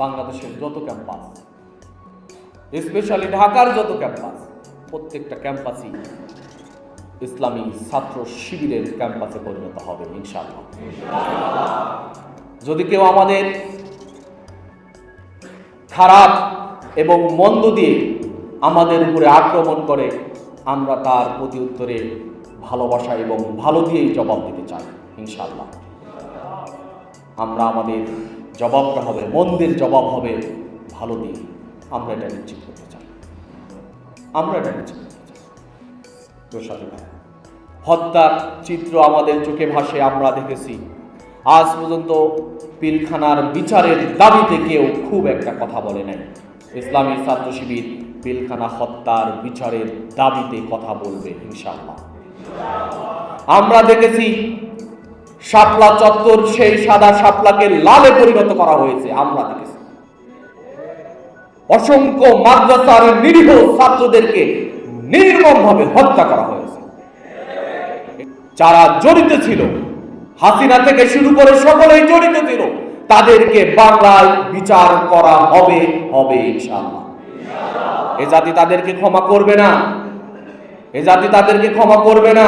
বাংলাদেশের যত campus specially ঢাকার যত ক্যাম্পাস, প্রত্যেকটা ক্যাম্পাসই ইসলামী ছাত্র শিবিরের ক্যাম্পাসে পরিণত হবে, ইনশাআল্লাহ। যদি কেউ আমাদের খারাপ এবং মন্দ দিয়ে আমাদের উপরে আক্রমণ করে, আমরা তার প্রতি উত্তরে ভালোবাসা এবং ভালো দিয়েই জবাব দিতে চাই, ইনশাআল্লাহ। আমরা আমাদের জবাবটা হবে, মন্দের জবাব হবে, ভালো দিয়ে আমরা এটা নিশ্চিত করতে চাই। আমরা এটা নিশ্চিত করতে চাই। হত্যার চিত্র আমাদের চোখে ভাসে, আমরা দেখেছি। আজ পর্যন্ত পিলখানার বিচারের দাবিতে কেউ খুব একটা কথা বলে নাই। ইসলামী ছাত্র শিবির পিলখানা হত্যার বিচারের দাবিতে কথা বলবে, ইনশাআল্লাহ। আমরা দেখেছি শাপলা চত্বর সেই সাদা শাপলাকে লালে পরিণত করা হয়েছে, আমরা দেখেছি। অসংখ্য মাদ্রাসার নিরীহ ছাত্রদেরকে নির্মমভাবে হত্যা করা হয়েছে। যারা জড়িত ছিল, হাসিনা থেকে শুরু করে সকলেই জড়িত ছিল, তাদেরকে বাংলায় বিচার করা হবে হবে ইনশাআল্লাহ। এ জাতি তাদেরকে ক্ষমা করবে না। এ জাতি তাদেরকে ক্ষমা করবে না।